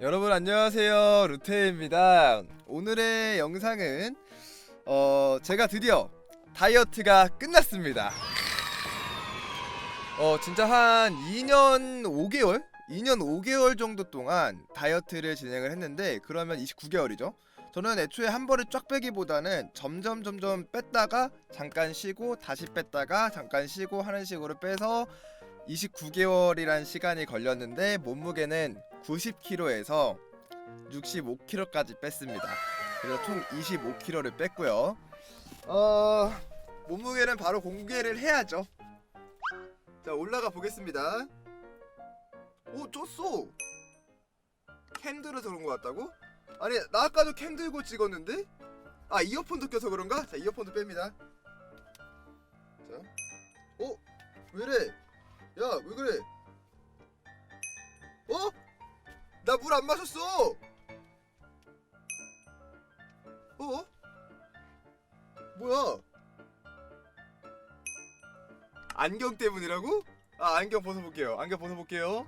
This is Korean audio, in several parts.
여러분 안녕하세요. 루테입니다. 오늘의 영상은 어 제가 드디어 다이어트가 끝났습니다. 어 진짜 한 2년 5개월? 2년 5개월 정도 동안 다이어트를 진행을 했는데 그러면 29개월이죠? 저는 애초에 한 번에 쫙 빼기보다는 점점 점점 뺐다가 잠깐 쉬고 다시 뺐다가 잠깐 쉬고 하는 식으로 빼서 29개월이란 시간이 걸렸는데 몸무게는 90kg에서 65kg까지 뺐습니다. 그래서 총 25kg를 뺐고요. 어 몸무게는 바로 공개를 해야죠. 자 올라가 보겠습니다. 오 쪘어. 캠 들어서 그런 것 같다고? 아니 나 아까도 캠 들고 찍었는데? 아 이어폰도 껴서 그런가? 자 이어폰도 뺍니다. 자, 어? 왜래? 야, 왜 그래? 어? 나 물 안 마셨어. 어? 뭐야? 안경 때문이라고? 아, 안경 벗어볼게요. 안경 벗어볼게요.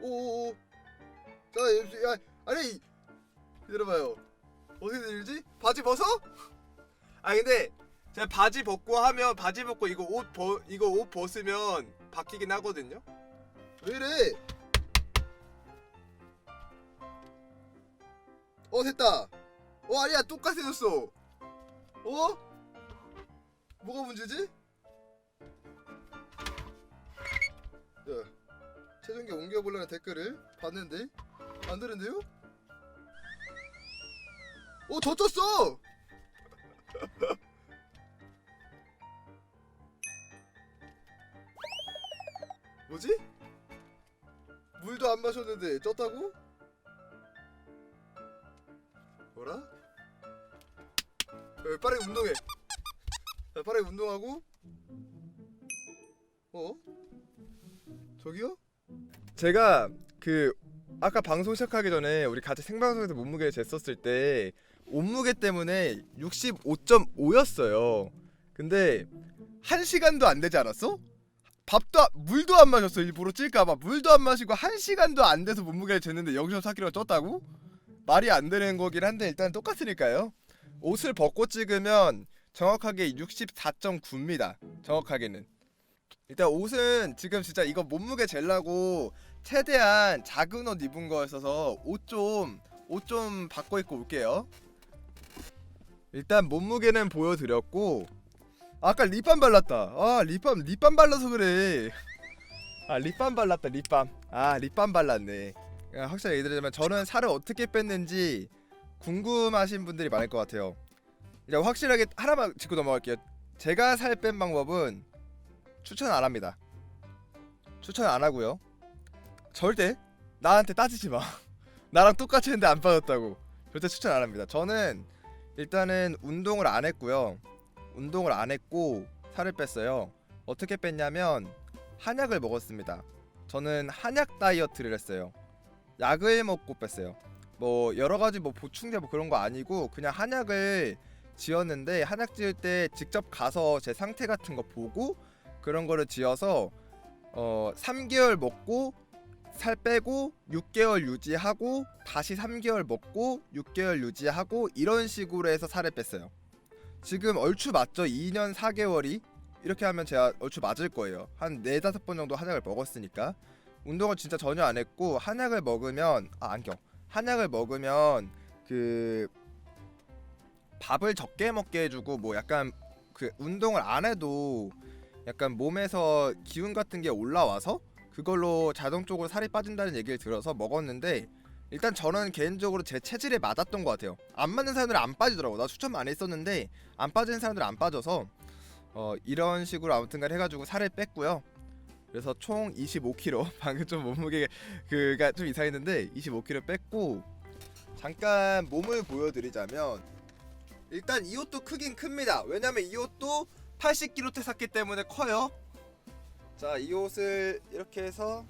오오오. 자, 야, 아니, 기다려봐요. 어떻게 들지? 바지 벗어? 아, 근데 제가 바지 벗고 하면 바지 벗고 이거 옷 벗 이거 옷 벗으면 바뀌긴 하거든요. 왜 이래? 어 됐다. 어 아니야 똑같아졌어. 어? 뭐가 문제지? 야 최종기 옮겨보려는 댓글을 봤는데 안 되는데요? 어더 쪘어! 뭐지? 물도 안 마셨는데 쪘다고? 뭐라? 야, 빠르게 운동해. 야, 빠르게 운동하고. 어? 저기요? 제가 그 아까 방송 시작하기 전에 우리 같이 생방송에서 몸무게를 쟀었을 때 몸무게 때문에 65.5였어요. 근데 한 시간도 안 되지 않았어? 밥도 안- 물도 안 마셨어 일부러 찔까봐. 물도 안 마시고 한 시간도 안 돼서 몸무게를 쟀는데 여기서 4kg 쪘다고? 말이 안 되는 거긴 한데 일단 똑같으니까요. 옷을 벗고 찍으면 정확하게 64.9입니다. 정확하게는. 일단 옷은 지금 진짜 이거 몸무게 잴라고 최대한 작은 옷 입은 거였어서 옷 좀 옷 좀 바꿔 입고 올게요. 일단 몸무게는 보여드렸고 아까 립밤 발랐다. 아 립밤 립밤 발라서 그래. 아 립밤 발랐다 립밤. 아 립밤 발랐네. 확실히 얘기 드리자면 저는 살을 어떻게 뺐는지 궁금하신 분들이 많을 것 같아요. 이제 확실하게 하나만 짚고 넘어갈게요. 제가 살 뺀 방법은 추천 안 합니다. 추천 안 하고요. 절대 나한테 따지지 마. 나랑 똑같이 했는데 안 빠졌다고. 절대 추천 안 합니다. 저는 일단은 운동을 안 했고요. 운동을 안 했고 살을 뺐어요. 어떻게 뺐냐면 한약을 먹었습니다. 저는 한약 다이어트를 했어요. 약을 먹고 뺐어요. 뭐 여러 가지 뭐 보충제 뭐 그런 거 아니고 그냥 한약을 지었는데 한약 지을 때 직접 가서 제 상태 같은 거 보고 그런 거를 지어서 어 3개월 먹고 살 빼고 6개월 유지하고 다시 3개월 먹고 6개월 유지하고 이런 식으로 해서 살을 뺐어요. 지금 얼추 맞죠? 2년 4개월이 이렇게 하면 제가 얼추 맞을 거예요. 한 4, 5번 정도 한약을 먹었으니까 운동을 진짜 전혀 안 했고 한약을 먹으면 아 안경 한약을 먹으면 그 밥을 적게 먹게 해주고 뭐 약간 그 운동을 안 해도 약간 몸에서 기운 같은 게 올라와서 그걸로 자동적으로 살이 빠진다는 얘기를 들어서 먹었는데 일단 저는 개인적으로 제 체질에 맞았던 것 같아요. 안 맞는 사람들은 안 빠지더라고. 나 추천 많이 했었는데 안 빠지는 사람들은 안 빠져서 어 이런 식으로 아무튼간 해가지고 살을 뺐고요. 그래서 총 25kg. 방금 좀 몸무게 그가 좀 이상했는데 25kg 뺐고 잠깐 몸을 보여드리자면 일단 이 옷도 크긴 큽니다. 왜냐면 이 옷도 80kg 때 샀기 때문에 커요. 자 이 옷을 이렇게 해서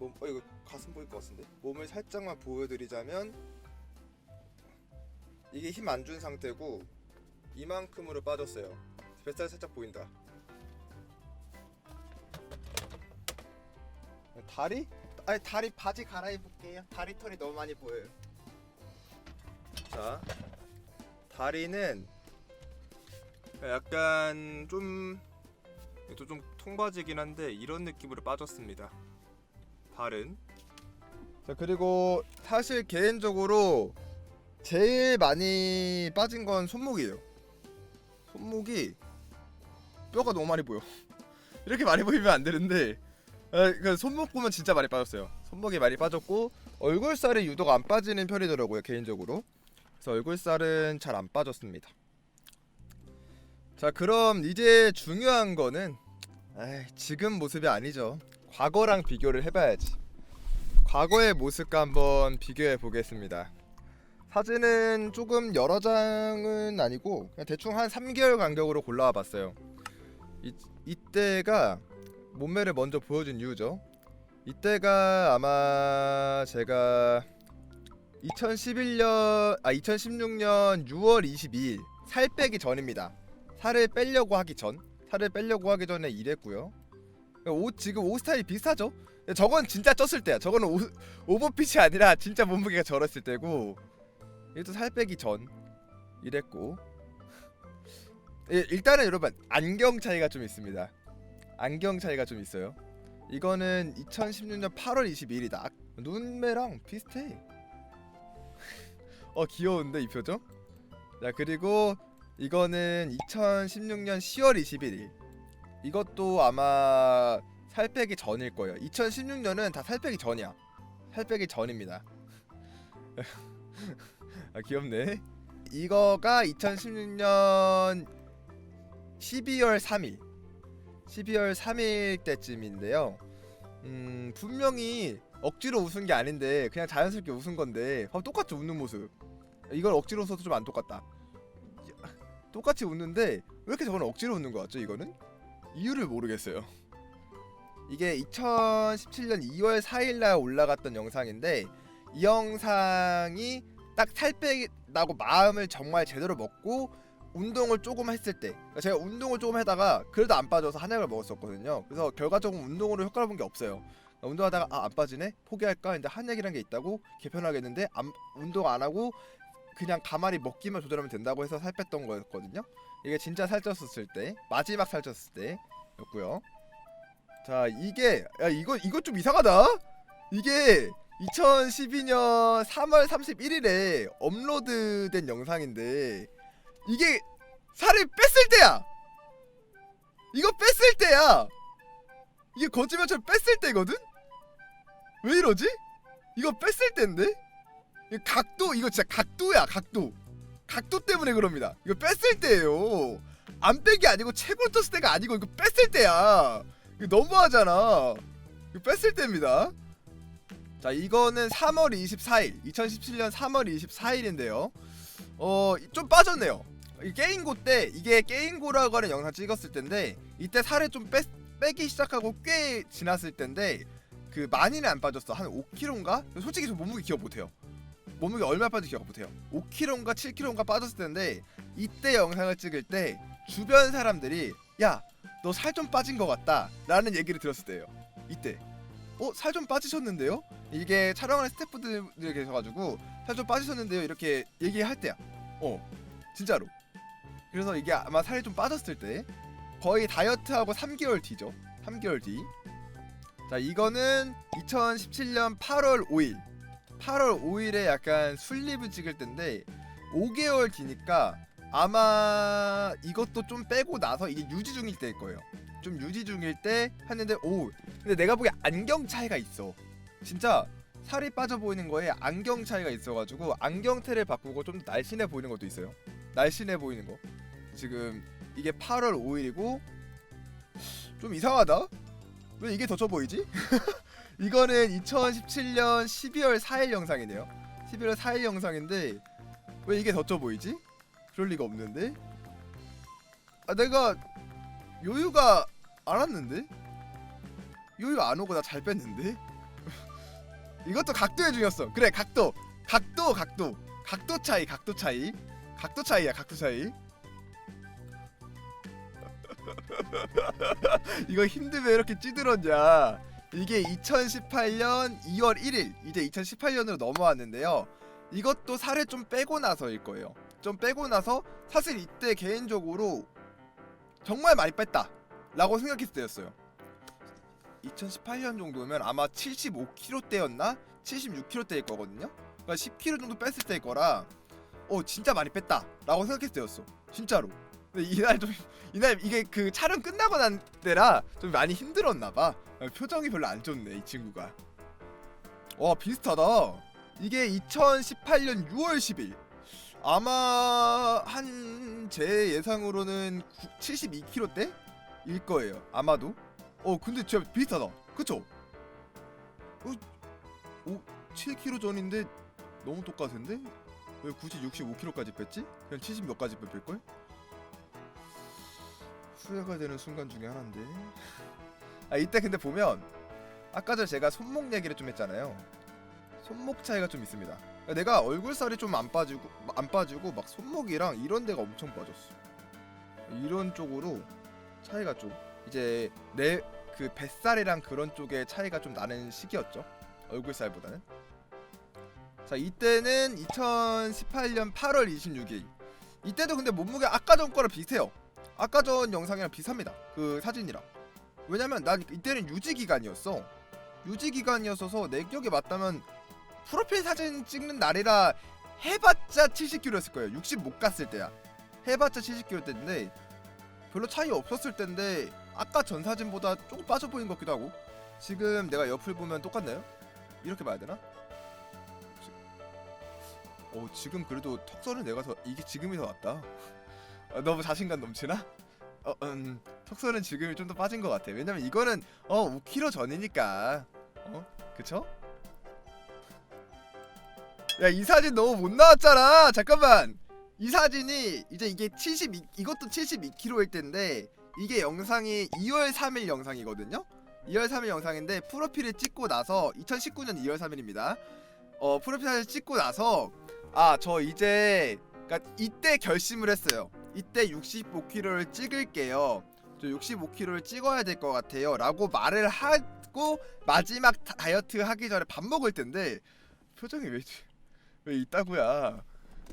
몸, 어 이거 가슴 보일 것 같은데 몸을 살짝만 보여드리자면 이게 힘 안 준 상태고 이만큼으로 빠졌어요 뱃살 살짝 보인다 다리? 아니 다리 바지 갈아입을게요. 다리 털이 너무 많이 보여요. 자, 다리는 약간 좀 이것도 좀 통바지긴 한데 이런 느낌으로 빠졌습니다. 발은. 자 그리고 사실 개인적으로 제일 많이 빠진 건 손목이에요. 손목이 뼈가 너무 많이 보여. 이렇게 많이 보이면 안 되는데 에, 그 손목 보면 진짜 많이 빠졌어요. 손목이 많이 빠졌고 얼굴살이 유독 안 빠지는 편이더라고요 개인적으로. 그래서 얼굴살은 잘 안 빠졌습니다. 자 그럼 이제 중요한 거는 에이, 지금 모습이 아니죠. 과거랑 비교를 해봐야지. 과거의 모습과 한번 비교해 보겠습니다. 사진은 조금 여러 장은 아니고 대충 한 3개월 간격으로 골라와 봤어요. 이, 이때가 몸매를 먼저 보여준 이유죠. 이때가 아마 제가 2011년 아 2016년 6월 22일 살 빼기 전입니다. 살을 빼려고 하기 전 살을 빼려고 하기 전에 일했고요. 옷 지금 옷 스타일이 비슷하죠? 저건 진짜 쪘을 때야. 저거는 오, 오버핏이 아니라 진짜 몸무게가 저랬을 때고 이것도 살 빼기 전 이랬고 예, 일단은 여러분 안경 차이가 좀 있습니다. 안경 차이가 좀 있어요. 이거는 2016년 8월 22일이다. 눈매랑 비슷해. 어 귀여운데 이 표정? 자 그리고 이거는 2016년 10월 21일. 이것도 아마 살 빼기 전일 거예요. 2016년은 다 살 빼기 전이야. 살 빼기 전입니다. 아 귀엽네. 이거가 2016년 12월 3일. 12월 3일 때쯤인데요. 음 분명히 억지로 웃은 게 아닌데 그냥 자연스럽게 웃은 건데 어, 똑같이 웃는 모습. 이걸 억지로 웃어도 좀 안 똑같다. 똑같이 웃는데 왜 이렇게 저건 억지로 웃는 거 같죠? 이거는 이유를 모르겠어요. 이게 2017년 2월 4일 날 올라갔던 영상인데 이 영상이 딱 살 빼라고 마음을 정말 제대로 먹고 운동을 조금 했을 때 그러니까 제가 운동을 조금 하다가 그래도 안 빠져서 한약을 먹었었거든요. 그래서 결과적으로 운동으로 효과를 본 게 없어요. 그러니까 운동하다가 아 안 빠지네 포기할까 근데 한약이란 게 있다고 개편하겠는데 안, 운동 안 하고 그냥 가만히 먹기만 조절하면 된다고 해서 살 뺐던 거였거든요. 이게 진짜 살쪘었을 때 마지막 살쪘을 때였고요. 자 이게 야 이거 이거 좀 이상하다. 이게 2012년 3월 31일에 업로드된 영상인데 이게 살을 뺐을 때야. 이거 뺐을 때야. 이게 거짓말처럼 뺐을 때거든. 왜 이러지? 이거 뺐을 때인데? 이 각도 이거 진짜 각도야 각도. 각도 때문에 그럽니다. 이거 뺐을 때예요. 안 뺀 게 아니고 최고 떴을 때가 아니고 이거 뺐을 때야. 이거 너무하잖아. 이거 뺐을 때입니다. 자 이거는 3월 24일 2017년 3월 24일인데요. 어 좀 빠졌네요. 이 게임고 때 이게 게임고라고 하는 영상 찍었을 텐데 이때 살을 좀 빼, 빼기 시작하고 꽤 지났을 텐데 그 많이는 안 빠졌어 한 5kg인가? 솔직히 저 몸무게 기억 못해요. 몸무게 얼마 빠진지 기억 못해요. 5kg인가 7kg인가 빠졌을 텐데 이때 영상을 찍을 때 주변 사람들이 야 너 살 좀 빠진 것 같다 라는 얘기를 들었을 때예요. 이때 어? 살 좀 빠지셨는데요? 이게 촬영하는 스태프분들이 계셔가지고 살 좀 빠지셨는데요 이렇게 얘기할 때야 어 진짜로 그래서 이게 아마 살이 좀 빠졌을 때 거의 다이어트하고 3개월 뒤죠 3개월 뒤 자 이거는 2017년 8월 5일 8월 5일에 약간 술립을 찍을 텐데 5개월 뒤니까 아마 이것도 좀 빼고 나서 이게 유지 중일 때일 거예요 좀 유지 중일 때 했는데 오 근데 내가 보기에 안경 차이가 있어. 진짜 살이 빠져 보이는 거에 안경 차이가 있어가지고 안경테를 바꾸고 좀 날씬해 보이는 것도 있어요. 날씬해 보이는 거. 지금 이게 8월 5일이고 좀 이상하다. 왜 이게 더쪄 보이지? 이거는 2017년 12월 4일 영상이네요. 12월 4일 영상인데 왜 이게 더쪄 보이지? 그럴 리가 없는데. 아 내가 요요가 안 왔는데? 요요 안 오고 나 잘 뺐는데? 이것도 각도의 중요성. 그래 각도, 각도, 각도, 각도 차이, 각도 차이, 각도 차이야, 각도 차이. 이거 힘들면 이렇게 찌들었냐? 이게 2018년 2월 1일 이제 2018년으로 넘어왔는데요. 이것도 살을 좀 빼고 나서일 거예요. 좀 빼고 나서 사실 이때 개인적으로 정말 많이 뺐다라고 생각했을 때였어요. 2018년 정도면 아마 75kg대였나 76kg대일 거거든요. 그러니까 10kg 정도 뺐을 때일 거라 어 진짜 많이 뺐다라고 생각했을 때였어. 진짜로. 이날 좀 이날 이게 그 촬영 끝나고 난 때라 좀 많이 힘들었나 봐. 표정이 별로 안 좋네 이 친구가. 와 비슷하다. 이게 2018년 6월 10일. 아마 한 제 예상으로는 72kg대 일 거예요. 아마도. 어 근데 진짜 비슷하다. 그쵸? 어, 오 7kg 전인데 너무 똑같은데? 왜 굳이 65kg까지 뺐지? 그냥 70 몇까지 뺄 걸? 후회가 되는 순간 중에 하나인데. 아 이때 근데 보면 아까 전 제가 손목 얘기를 좀 했잖아요. 손목 차이가 좀 있습니다. 그러니까 내가 얼굴살이 좀 안 빠지고 안 빠지고 막 손목이랑 이런 데가 엄청 빠졌어. 이런 쪽으로 차이가 좀 이제 내 그 뱃살이랑 그런 쪽에 차이가 좀 나는 시기였죠. 얼굴살보다는. 자 이때는 2018년 8월 26일. 이때도 근데 몸무게 아까 전 거랑 비슷해요. 아까 전 영상이랑 비슷합니다. 그 사진이랑. 왜냐면 난 이때는 유지 기간이었어. 유지 기간이었어서 내 기억에 맞다면 프로필 사진 찍는 날이라 해봤자 70kg였을 거예요. 60 못 갔을 때야. 해봤자 70kg 때인데 별로 차이 없었을 때인데 아까 전 사진보다 조금 빠져 보인 것 같기도 하고 지금 내가 옆을 보면 똑같나요? 이렇게 봐야 되나? 지- 어 지금 그래도 턱선은 내가 더 이게 지금이 더 낫다. 어, 너무 자신감 넘치나? 어, 음, 턱선은 지금이 좀 더 빠진 것 같아. 왜냐면 이거는 어 5kg 전이니까. 어, 그쵸? 야 이 사진 너무 못 나왔잖아. 잠깐만. 이 사진이 이제 이게 72 이것도 72kg일 텐데 이게 영상이 2월 3일 영상이거든요. 2월 3일 영상인데 프로필을 찍고 나서 2019년 2월 3일입니다. 어 프로필 사진 찍고 나서 아 저 이제 그러니까 이때 결심을 했어요. 이때 65kg를 찍을게요. 저 65kg를 찍어야 될 것 같아요.라고 말을 하고 마지막 다- 다이어트 하기 전에 밥 먹을 텐데 표정이 왜, 왜 있다고야?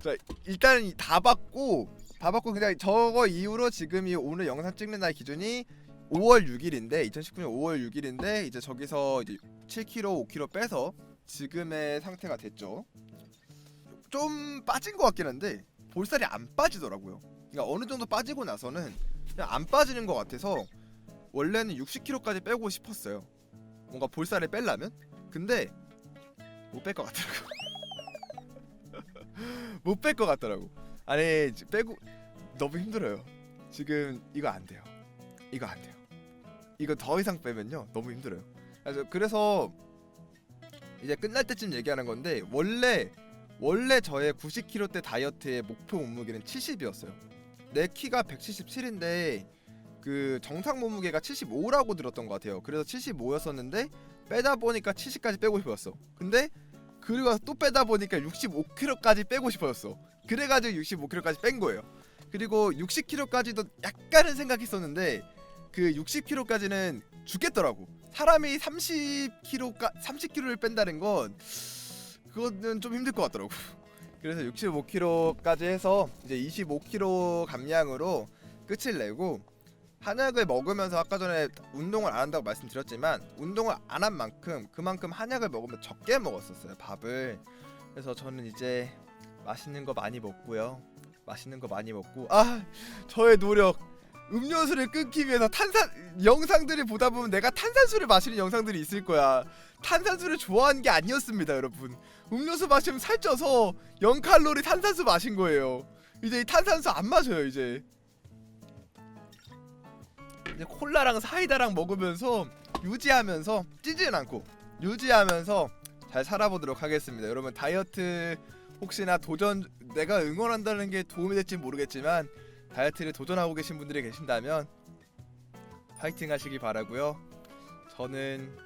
자 일단은 이다 받고 다 받고 그냥 저거 이후로 지금이 오늘 영상 찍는 날 기준이 5월 6일인데 2019년 5월 6일인데 이제 저기서 이제 7kg, 5kg 빼서 지금의 상태가 됐죠. 좀 빠진 것 같긴 한데 볼살이 안 빠지더라고요. 그러니까 어느 정도 빠지고 나서는 그냥 안 빠지는 것 같아서 원래는 60kg까지 빼고 싶었어요. 뭔가 볼살을 빼려면 근데 못 뺄 것 같더라고. 못 뺄 것 같더라고. 아니 빼고 너무 힘들어요. 지금 이거 안 돼요. 이거 안 돼요. 이거 더 이상 빼면요 너무 힘들어요. 그래서 그래서 이제 끝날 때쯤 얘기하는 건데 원래 원래 저의 90kg 대 다이어트의 목표 몸무게는 70이었어요. 내 키가 177인데 그 정상 몸무게가 75라고 들었던 것 같아요. 그래서 75였었는데 빼다 보니까 70까지 빼고 싶었어. 근데 그리고 또 빼다 보니까 65kg까지 빼고 싶어졌어. 그래가지고 65kg까지 뺀 거예요. 그리고 60kg까지도 약간은 생각했었는데 그 60kg까지는 죽겠더라고. 사람이 30kg까 30kg를 뺀다는 건 그거는 좀 힘들 것 같더라고. 그래서 65kg까지 해서 이제 25kg 감량으로 끝을 내고 한약을 먹으면서 아까 전에 운동을 안 한다고 말씀드렸지만 운동을 안 한 만큼 그만큼 한약을 먹으면 적게 먹었었어요 밥을. 그래서 저는 이제 맛있는 거 많이 먹고요. 맛있는 거 많이 먹고 아 저의 노력 음료수를 끊기 위해서 탄산 영상들을 보다 보면 내가 탄산수를 마시는 영상들이 있을 거야. 탄산수를 좋아하는 게 아니었습니다 여러분. 음료수 마시면 살쪄서 0칼로리 탄산수 마신 거예요. 이제 이 탄산수 안 마셔요 이제. 이제 콜라랑 사이다랑 먹으면서 유지하면서 찌진 않고 유지하면서 잘 살아보도록 하겠습니다. 여러분 다이어트 혹시나 도전 내가 응원한다는 게 도움이 될지 모르겠지만 다이어트를 도전하고 계신 분들이 계신다면 파이팅 하시기 바라고요. 저는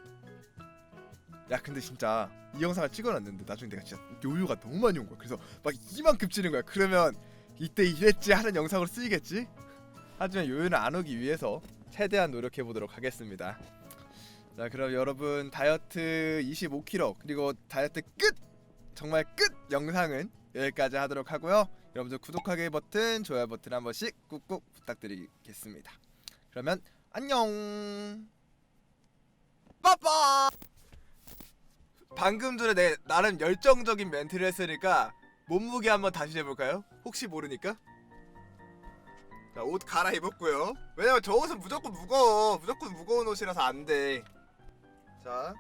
야 근데 진짜 이 영상을 찍어놨는데 나중에 내가 진짜 요요가 너무 많이 온 거야. 그래서 막 이만큼 찌는 거야. 그러면 이때 이랬지 하는 영상으로 쓰이겠지? 하지만 요요는 안 오기 위해서 최대한 노력해 보도록 하겠습니다. 자 그럼 여러분 다이어트 25kg 그리고 다이어트 끝 정말 끝 영상은 여기까지 하도록 하고요 여러분들 구독하기 버튼 좋아요 버튼 한 번씩 꾹꾹 부탁드리겠습니다 그러면 안녕 빠빠 방금 전에 내 나름 열정적인 멘트를 했으니까 몸무게 한번 다시 해볼까요? 혹시 모르니까 자, 옷 갈아입었고요. 왜냐면 저 옷은 무조건 무거워. 무조건 무거운 옷이라서 안 돼. 자,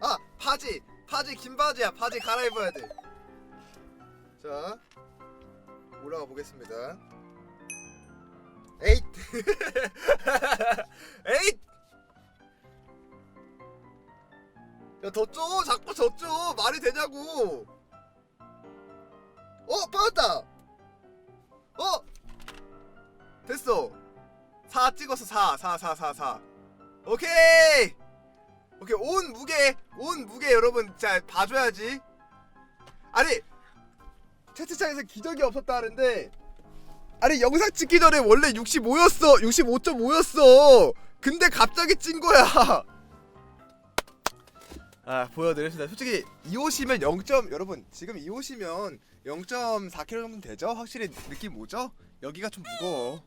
아 바지, 바지 긴 바지야. 바지 갈아입어야 돼. 자, 올라가 보겠습니다. 에잇, 에잇. 야, 더 줘. 자꾸 더 줘. 말이 되냐고. 어, 빠졌다. 어. 됐어 4 찍었어 4 4 4 4 4 오케이 오케이 온 무게 온 무게 여러분 자 봐줘야지 아니 채팅창에서 기적이 없었다 하는데 아니 영상 찍기 전에 원래 65였어 65.5였어 근데 갑자기 찐 거야 아 보여드렸습니다 솔직히 이 옷이면 0. 여러분 지금 이 옷이면 0.4kg 정도 되죠? 확실히 느낌 오죠? 여기가 좀 무거워